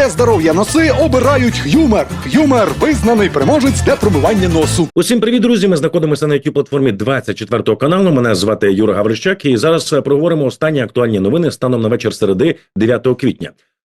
Для здоров'я носи обирають Х'юмер. Х'юмер визнаний переможець для промивання носу. Усім привіт, друзі. Ми знаходимося на youtube платформі 24 каналу. Мене звати Юра Гаврищак, і зараз е, проговоримо останні актуальні новини станом на вечір середи 9 квітня.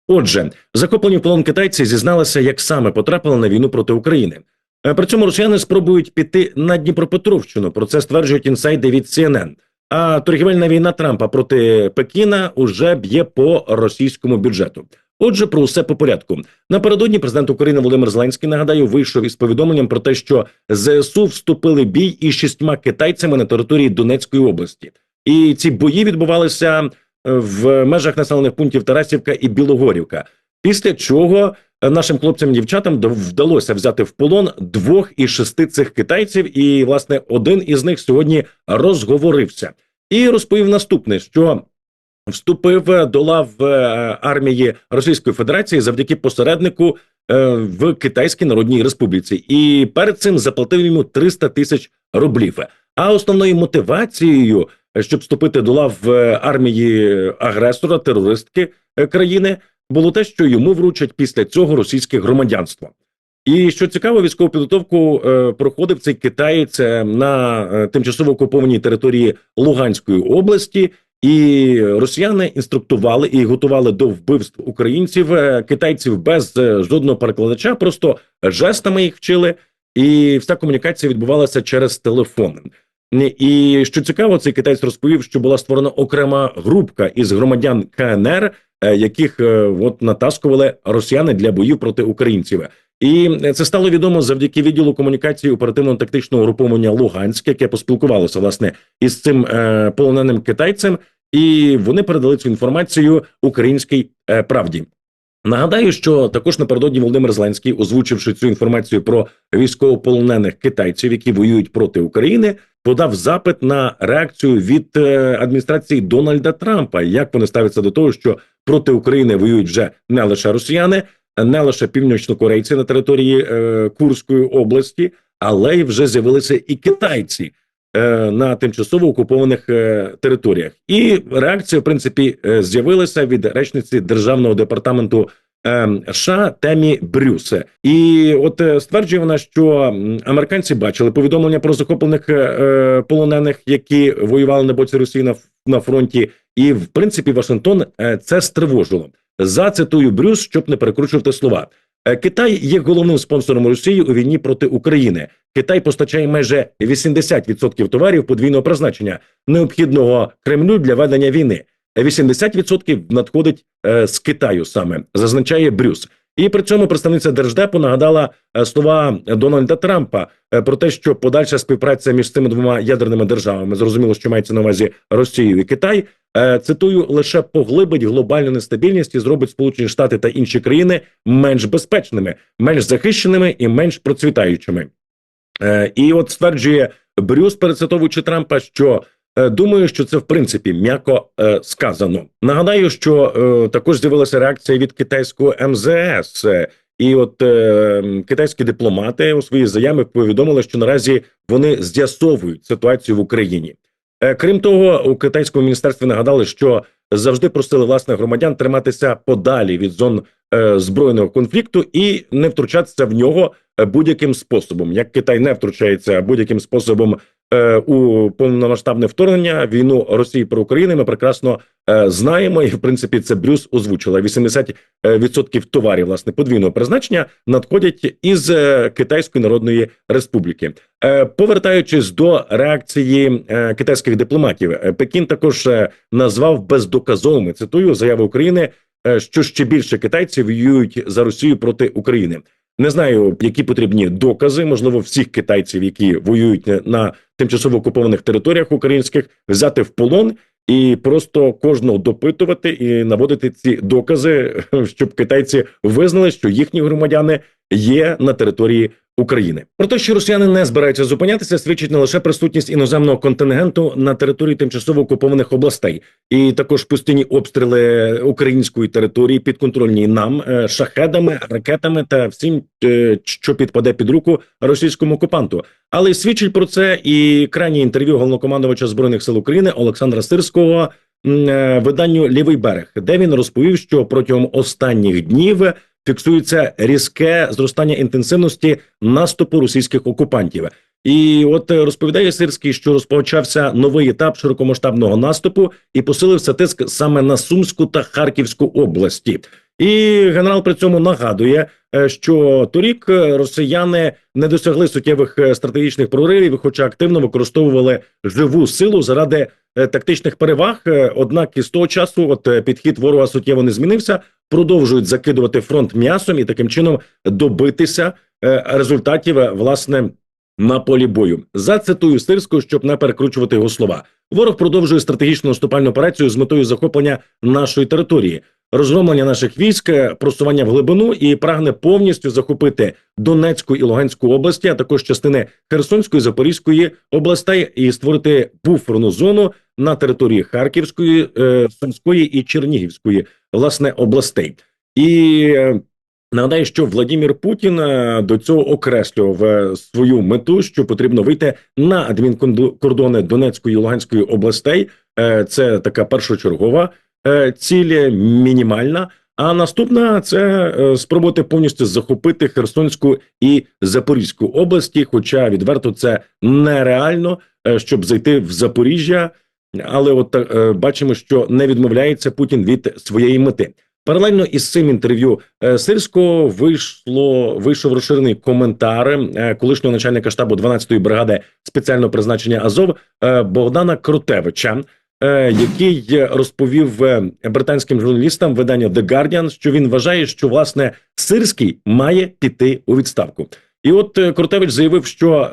Отже, захоплені в полон китайці зізналися, як саме потрапили на війну проти України. Е, При цьому росіяни спробують піти на Дніпропетровщину. Про це стверджують інсайди від CNN. А торгівельна війна Трампа проти Пекіна уже б'є по російському бюджету. Отже, про усе по порядку. Напередодні президент України Володимир Зеленський нагадаю вийшов із повідомленням про те, що ЗСУ вступили бій із шістьма китайцями на території Донецької області, і ці бої відбувалися е, в межах населених пунктів Тарасівка і Білогорівка. Після чого е, нашим хлопцям і дівчатам вдалося взяти в полон двох із шести цих китайців, і власне один із них сьогодні розговорився і розповів наступне, що вступив е, до лав е, армії Російської Федерації завдяки посереднику е, в Китайській Народній Республіці, і перед цим заплатив йому 300 тисяч рублів. А основною мотивацією, щоб вступити до лав армії агресора, терористки країни, було те, що йому вручать після цього російське громадянство. І що цікаво, військову підготовку проходив цей китаєць на тимчасово окупованій території Луганської області, і росіяни інструктували і готували до вбивств українців, е, китайців без е, жодного перекладача, просто жестами їх вчили, і вся комунікація відбувалася через телефон. І що цікаво, цей китаєць розповів, що була створена окрема групка із громадян КНР, е, яких от натаскували росіяни для боїв проти українців. І це стало відомо завдяки відділу комунікації оперативно-тактичного груповання Луганськ, яке поспілкувалося власне із цим е, полоненим китайцем, і вони передали цю інформацію українській е, правді. Нагадаю, що також напередодні Володимир Зеленський, озвучивши цю інформацію про військовополонених китайців, які воюють проти України, подав запит на реакцію від е, адміністрації Дональда Трампа. Як вони ставляться до того, що проти України воюють вже не лише росіяни, не лише північнокорейці на території е, Курської області, але й вже з'явилися і китайці е, на тимчасово окупованих е, територіях. І реакція, в принципі, е, з'явилася від речниці державного департаменту. е, США Темі Брюсе, і от е, стверджує вона, що американці бачили повідомлення про захоплених е, е, полонених, які воювали на боці Росії на, на фронті, і в принципі Вашингтон це стривожило. Зацитую Брюс, щоб не перекручувати слова. Е, Китай є головним спонсором Росії у війні проти України. Китай постачає майже 80% товарів подвійного призначення, необхідного Кремлю для ведення війни. 80% надходить е, з Китаю саме, зазначає Брюс. І при цьому представниця держдепу нагадала е, слова Дональда Трампа е, про те, що подальша співпраця між цими двома ядерними державами, зрозуміло, що мається на увазі Росію і Китай. е, Цитую, лише поглибить глобальну нестабільність і зробить Сполучені Штати та інші країни менш безпечними, менш захищеними і менш процвітаючими. І от стверджує Брюс, перецитовуючи Трампа, що думаю, що це в принципі м'яко е, сказано. Нагадаю, що е, також з'явилася реакція від китайського МЗС. Е, І от е, китайські дипломати у своїй заяві повідомили, що наразі вони з'ясовують ситуацію в Україні. Е, Крім того, у китайському міністерстві нагадали, що завжди просили власних громадян триматися подалі від зон е, збройного конфлікту і не втручатися в нього е, будь-яким способом. Як Китай не втручається будь-яким способом е, у повномасштабне вторгнення війну Росії про Україну, ми прекрасно е, знаємо, і в принципі це Брюс озвучила. 80% відсотків товарів власне подвійного призначення надходять із е, Китайської Народної Республіки. Е, Повертаючись до реакції е, китайських дипломатів, е, Пекін також е, назвав бездоказовими цитую заяви України, е, що ще більше китайців воюють за Росію проти України. Не знаю, які потрібні докази, можливо, всіх китайців, які воюють на тимчасово окупованих територіях українських, взяти в полон і просто кожного допитувати і наводити ці докази, щоб китайці визнали, що їхні громадяни є на території України. Про те, що росіяни не збираються зупинятися, свідчить не лише присутність іноземного контингенту на території тимчасово окупованих областей, і також постійні обстріли української території підконтрольні нам е, шахедами, ракетами та всім, е, що підпаде під руку російському окупанту. Але свідчить про це і крайнє інтерв'ю головнокомандувача збройних сил України Олександра Сирського е, виданню Лівий берег, де він розповів, що протягом останніх днів фіксується різке зростання інтенсивності наступу російських окупантів. І от е, розповідає Сирський, що розпочався новий етап широкомасштабного наступу і посилився тиск саме на Сумську та Харківську області. І генерал при цьому нагадує, е, що торік е, росіяни не досягли суттєвих стратегічних проривів, хоча активно використовували живу силу заради тактичних переваг. Однак із того часу, от підхід ворога суттєво не змінився. Продовжують закидувати фронт м'ясом і таким чином добитися е, результатів е, власне на полі бою. Зацитую Сирського, щоб не перекручувати його слова. Ворог продовжує стратегічну наступальну операцію з метою захоплення нашої території, розгромлення наших військ, е, просування в глибину і прагне повністю захопити Донецьку і Луганську області, а також частини Херсонської, Запорізької областей і створити буферну зону на території Харківської, Сумської і Чернігівської власне областей. І е, Нагадаю, що Владимир Путін е, до цього окреслював е, свою мету, що потрібно вийти на адмінкордони Донецької і Луганської областей. Це така першочергова ціль, мінімальна. А наступна це спробувати повністю захопити Херсонську і Запорізьку області. Хоча відверто це нереально, щоб зайти в Запоріжжя. Але от е, бачимо, що не відмовляється Путін від своєї мети. Паралельно із цим інтерв'ю е, Сирського вийшло вийшов розширений коментар е, колишнього начальника штабу 12-ї бригади спеціального призначення Азов е, Богдана Крутевича, який розповів британським журналістам видання The Guardian, що він вважає, що власне Сирський має піти у відставку. І от Крутевич заявив, що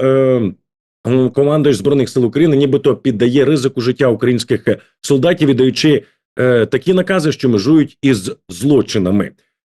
м, командуючий збройних сил України, нібито піддає ризику життя українських е, солдатів, віддаючи е, такі накази, що межують із злочинами.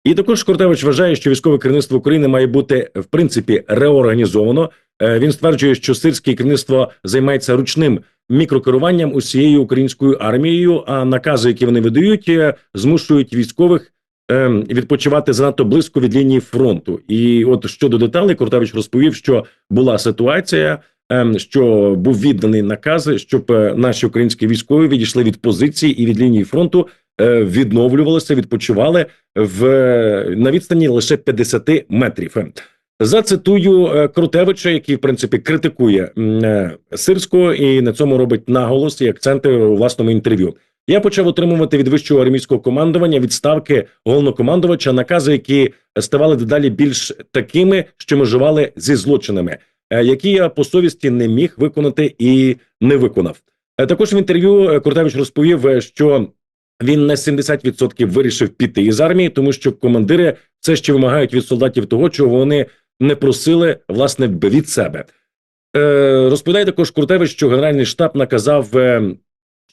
І також Кортевич вважає, що військове керівництво України має бути в принципі реорганізовано. Е, він стверджує, що сирське керівництво займається ручним мікрокеруванням усією українською армією. А накази, які вони видають, е, змушують військових е, відпочивати занадто близько від лінії фронту. І от щодо деталей, Кортевич розповів, що була ситуація. Ем, Що був відданий наказ, щоб е, наші українські військові відійшли від позиції і від лінії фронту, е, відновлювалися, відпочивали в на відстані лише 50 метрів. Зацитую е, Крутевича, який в принципі критикує Сирського і на цьому робить наголос і акценти у власному інтерв'ю. Я почав отримувати від вищого армійського командування відставки головнокомандувача накази, які ставали дедалі більш такими, що межували зі злочинами, які я по совісті не міг виконати і не виконав. Е, Також в інтерв'ю Куртавич розповів, е, що він на 70% вирішив піти із армії, тому що командири все ще вимагають від солдатів того, чого вони не просили власне від себе. Е, розповідає також Куртевич, що Генеральний штаб наказав, е,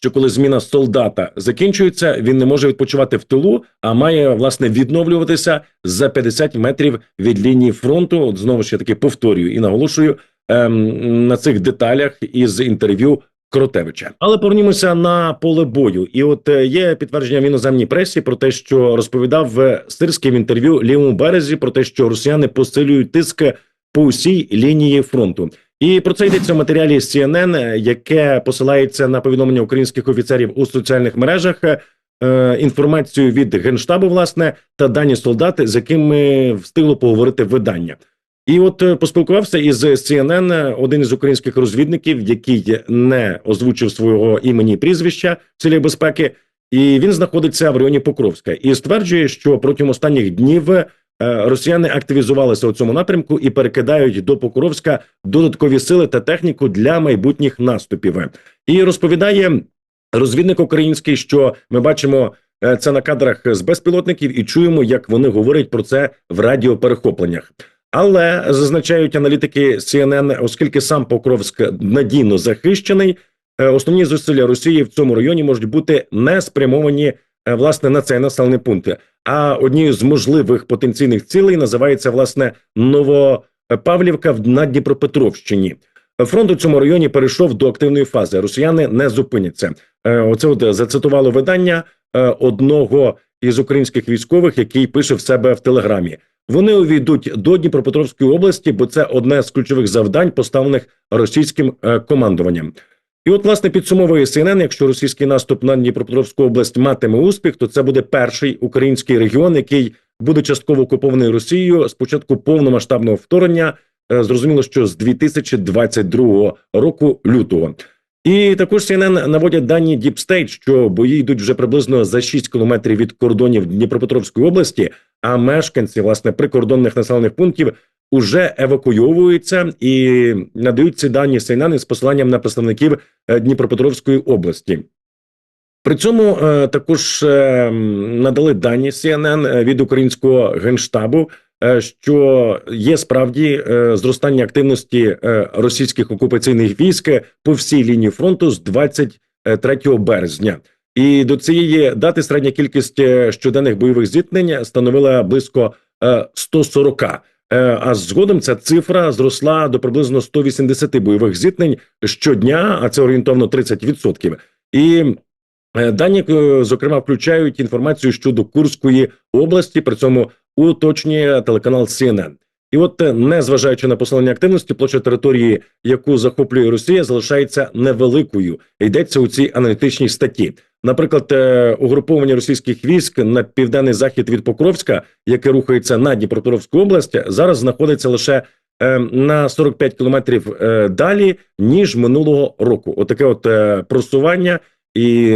що коли зміна солдата закінчується, він не може відпочивати в тилу, а має власне відновлюватися за 50 метрів від лінії фронту. От знову ж я таки повторюю і наголошую ем, на цих деталях із інтерв'ю Кротевича. Але повернімося на поле бою. І от е, є підтвердження в іноземній пресі про те, що розповідав е, Сирський в інтерв'ю лівому березі про те, що росіяни посилюють тиск по усій лінії фронту. І про це йдеться в матеріалі CNN, яке посилається на повідомлення українських офіцерів у соціальних мережах. е, Інформацію від генштабу, власне, та дані солдати, з якими встигло поговорити видання. І от е, поспілкувався із CNN один із українських розвідників, який не озвучив свого імені і прізвища в цілій безпеки, і він знаходиться в районі Покровська і стверджує, що протягом останніх днів росіяни активізувалися у цьому напрямку і перекидають до Покровська додаткові сили та техніку для майбутніх наступів. І розповідає розвідник український, що ми бачимо. е, Це на кадрах з безпілотників, і чуємо, як вони говорять про це в радіоперехопленнях. Але зазначають аналітики CNN, оскільки сам Покровськ надійно захищений, е, основні зусилля Росії в цьому районі можуть бути не спрямовані е, власне на цей населений пункт. А однією з можливих потенційних цілей називається власне Новопавлівка на Дніпропетровщині. Фронт у цьому районі перейшов до активної фази. Росіяни не зупиняться. Е, Оце от зацитувало видання е, одного із українських військових, який пише в себе в телеграмі. Вони увійдуть до Дніпропетровської області, бо це одне з ключових завдань, поставлених російським е, командуванням. І от, власне, підсумовує CNN, якщо російський наступ на Дніпропетровську область матиме успіх, то це буде перший український регіон, який буде частково окупований Росією з початку повномасштабного вторгнення. е, Зрозуміло, що з 2022 року лютого. І також CNN наводять дані Deep State, що бої йдуть вже приблизно за 6 кілометрів від кордонів Дніпропетровської області, а мешканці власне прикордонних населених пунктів уже евакуйовуються і надають ці дані CNN з посиланням на представників е, Дніпропетровської області. При цьому е, також е, надали дані CNN від українського генштабу, що є справді зростання активності російських окупаційних військ по всій лінії фронту з 23 березня. І до цієї дати середня кількість щоденних бойових зіткнень становила близько е, 140. Е, А згодом ця цифра зросла до приблизно 180 бойових зіткнень щодня, а це орієнтовно 30%. І Е, Дані, е, зокрема, включають інформацію щодо Курської області, при цьому уточнює телеканал CNN. І от, незважаючи на посилення активності, площа території, яку захоплює Росія, залишається невеликою. Йдеться у цій аналітичній статті. Наприклад, е, угруповання російських військ на південний захід від Покровська, яке рухається на Дніпропетровську область, зараз знаходиться лише е, на 45 кілометрів е, далі ніж минулого року. Отаке от просування і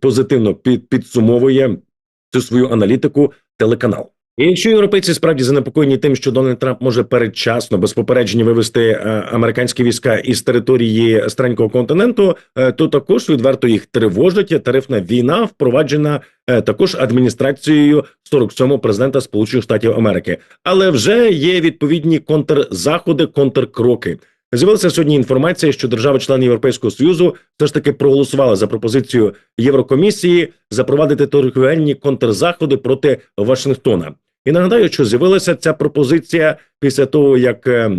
позитивно під, підсумовує цю свою аналітику телеканал. І якщо європейці справді занепокоєні тим, що Дональд Трамп може передчасно без попередження вивести е, американські війська із території старенького континенту, е, то також відверто їх тривожить тарифна війна, впроваджена е, також адміністрацією 47-го президента Сполучених Штатів Америки. Але вже є відповідні контрзаходи, контркроки. З'явилася сьогодні інформація, що держави-члени Європейського союзу все ж таки проголосували за пропозицію Єврокомісії запровадити торгівельні контрзаходи проти Вашингтона. І нагадаю, що з'явилася ця пропозиція після того, як е,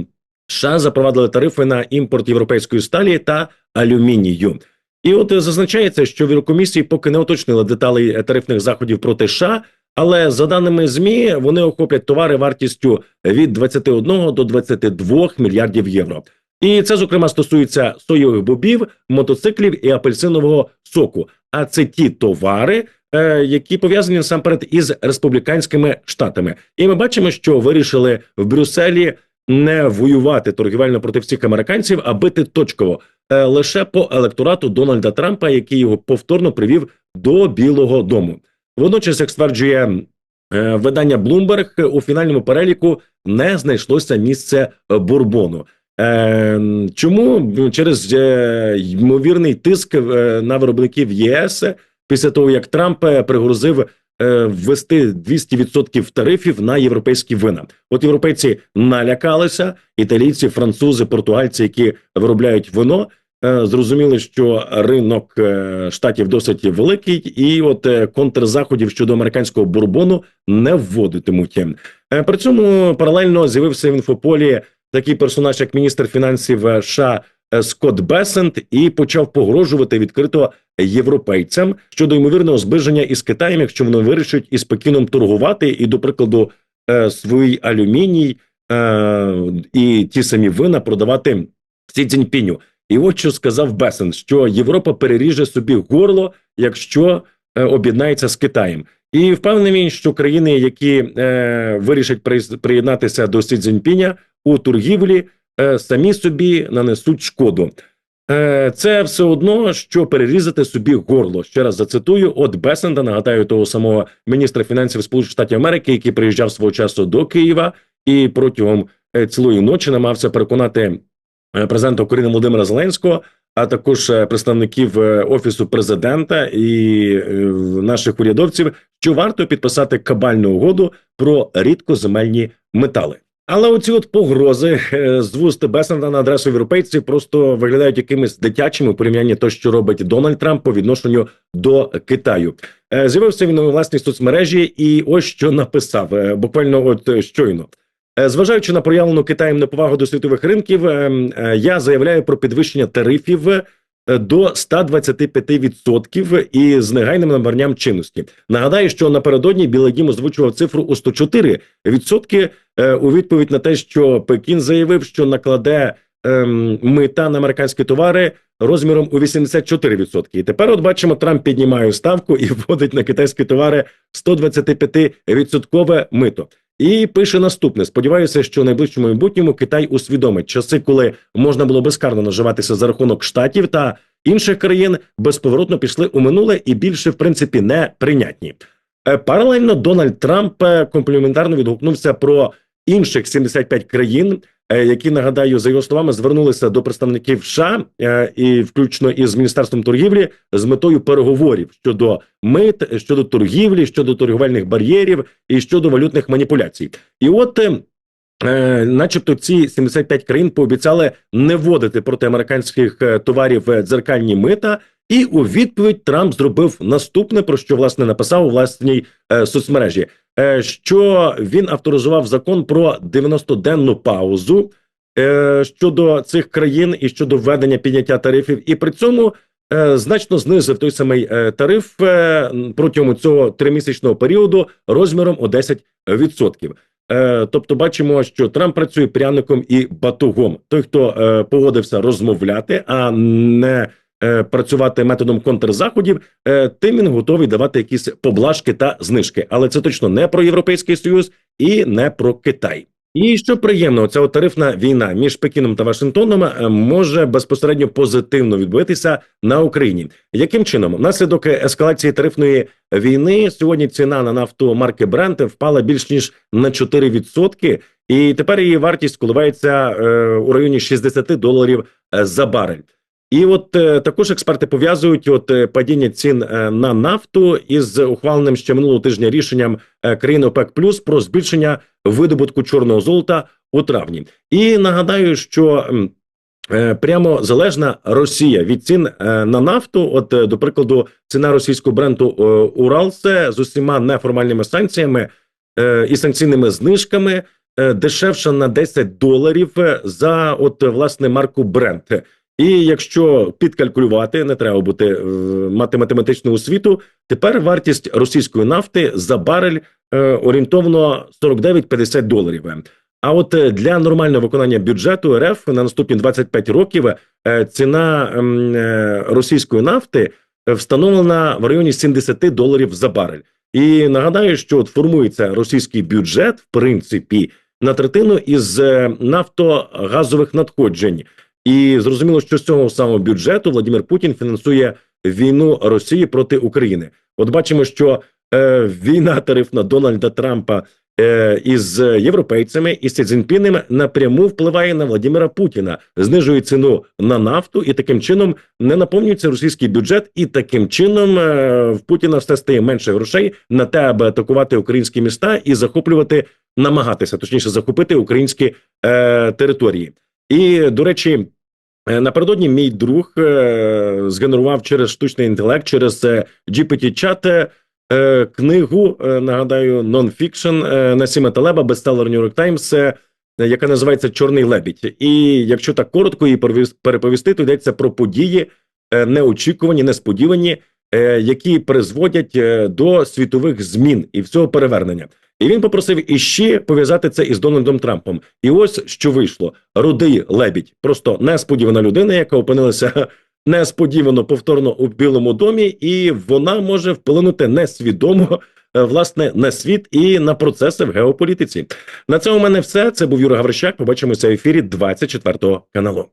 США запровадили тарифи на імпорт європейської сталі та алюмінію. І от е, зазначається, що в Єврокомісії поки не уточнили деталей е, тарифних заходів проти США, але за даними змі вони охоплять товари вартістю від 21 до 22 мільярдів євро. І це зокрема стосується соєвих бобів, мотоциклів і апельсинового соку. А це ті товари, які пов'язані насамперед із республіканськими штатами. І ми бачимо, що вирішили в Брюсселі не воювати торгівельно проти всіх американців, а бити точково е, лише по електорату Дональда Трампа, який його повторно привів до Білого Дому. Водночас, як стверджує е, видання Bloomberg, у фінальному переліку не знайшлося місце е, бурбону. Е, чому через е, ймовірний тиск е, на виробників ЄС після того, як Трамп е, пригрозив е, ввести 200% тарифів на європейські вина? От європейці налякалися, італійці, французи, португальці, які виробляють вино. е, Зрозуміли, що ринок штатів досить великий, і от контрзаходів щодо американського бурбону не вводитимуть. При цьому паралельно з'явився в інфополі такий персонаж, як міністр фінансів США Скотт Бесент, і почав погрожувати відкрито європейцям щодо ймовірного зближення із Китаєм, якщо вони вирішать із Пекіном торгувати, і, до прикладу, е, свій алюміній е, і ті самі вина продавати Сі Цзіньпіню. І от що сказав Бесен, що Європа переріже собі горло, якщо е, об'єднається з Китаєм. І впевнений, що країни, які е, вирішать приєднатися до Сі Цзіньпіня у торгівлі, е, самі собі нанесуть шкоду. Е, це все одно, що перерізати собі горло. Ще раз зацитую: от Бесенда, нагадаю того самого міністра фінансів Сполучених Штатів Америки, який приїжджав свого часу до Києва і протягом е, цілої ночі намагався переконати е, президента України Володимира Зеленського, а також е, представників е, офісу президента і е, наших урядовців, що варто підписати кабальну угоду про рідкоземельні метали. Але оці от погрози е, з вуст Бесенда на адресу європейців просто виглядають якимись дитячими у порівнянні то, що робить Дональд Трамп по відношенню до Китаю. Е, З'явився він у власній соцмережі, і ось що написав е, буквально от щойно. Зважаючи на проявлену Китаєм неповагу до світових ринків, е, е, я заявляю про підвищення тарифів до 125% і з негайним набранням чинності. Нагадаю, що напередодні Білий Дім озвучував цифру у 104% е, у відповідь на те, що Пекін заявив, що накладе ем, мита на американські товари розміром у 84%. І тепер, от бачимо, Трамп піднімає ставку і вводить на китайські товари 125% мито. І пише наступне: сподіваюся, що в найближчому майбутньому Китай усвідомить часи, коли можна було безкарно наживатися за рахунок штатів та інших країн, безповоротно пішли у минуле і більше, в принципі, не прийнятні. Е, Паралельно Дональд Трамп е, компліментарно відгукнувся про інших 75 країн, які нагадаю, за його словами, звернулися до представників США е, і включно із міністерством торгівлі з метою переговорів щодо мит, щодо торгівлі, щодо торговельних бар'єрів і щодо валютних маніпуляцій. І от. е, Е, начебто ці 75 країн пообіцяли не вводити проти американських е, товарів е, дзеркальні мита, і у відповідь Трамп зробив наступне, про що власне написав у власній е, соцмережі, е, що він авторизував закон про 90-денну паузу е, щодо цих країн і щодо введення підняття тарифів, і при цьому е, значно знизив той самий е, тариф е, протягом цього тримісячного періоду розміром у 10%. Е, тобто, бачимо, що Трамп працює пряником і батугом. Той, хто е, погодився розмовляти, а не працювати методом контрзаходів, е, тим він готовий давати якісь поблажки та знижки. Але це точно не про європейський союз і не про Китай. І що приємно, ця тарифна війна між Пекіном та Вашингтоном е, може безпосередньо позитивно відбитися на Україні. Яким чином внаслідок ескалації тарифної війни сьогодні ціна на нафту марки Brent впала більш ніж на 4%, і тепер її вартість коливається е, у районі 60 доларів е, за барель. І от е, також експерти пов'язують от е, падіння цін е, на нафту із ухваленим ще минулого тижня рішенням е, країн ОПЕК Плюс про збільшення видобутку чорного золота у травні. І нагадаю, що прямо залежна Росія від цін на нафту. От, до прикладу, ціна російського бренду Уралсе з усіма неформальними санкціями і санкційними знижками дешевша на 10 доларів за от власне марку Брент. І якщо підкалькулювати, не треба бути е, мати математичну освіту. Тепер вартість російської нафти за барель е, орієнтовно 49-50 доларів. А от е, для нормального виконання бюджету РФ на наступні 25 років ціна ем, російської нафти встановлена в районі 70 доларів за барель. І нагадаю, що от формується російський бюджет, в принципі, на третину із нафтогазових надходжень. І зрозуміло, що з цього самого бюджету Владимир Путін фінансує війну Росії проти України. От бачимо, що е, війна тарифна Дональда Трампа е, із європейцями і Сі Цзіньпінем напряму впливає на Владимира Путіна, знижує ціну на нафту, і таким чином не наповнюється російський бюджет, і таким чином е, в Путіна все стає менше грошей на те, аби атакувати українські міста і захоплювати, намагатися точніше захопити українські е, території. І до речі, е, напередодні мій друг е, згенерував через штучний інтелект, через е, GPT-чат е, книгу, нагадаю, нон-фікшн Насіма Талеба, бестселер New York Times, яка називається Чорний лебідь. І якщо так коротко її переповісти, то йдеться про події неочікувані, несподівані, які призводять до світових змін і всього перевернення. І він попросив іще пов'язати це із Дональдом Трампом. І ось що вийшло: рудий лебідь, просто несподівана людина, яка опинилася несподівано повторно у Білому домі, і вона може вплинути несвідомо. е, Власне, на світ і на процеси в геополітиці. На цьому у мене все. Це був Юра Гаврищак. Побачимося в ефірі 24 каналу.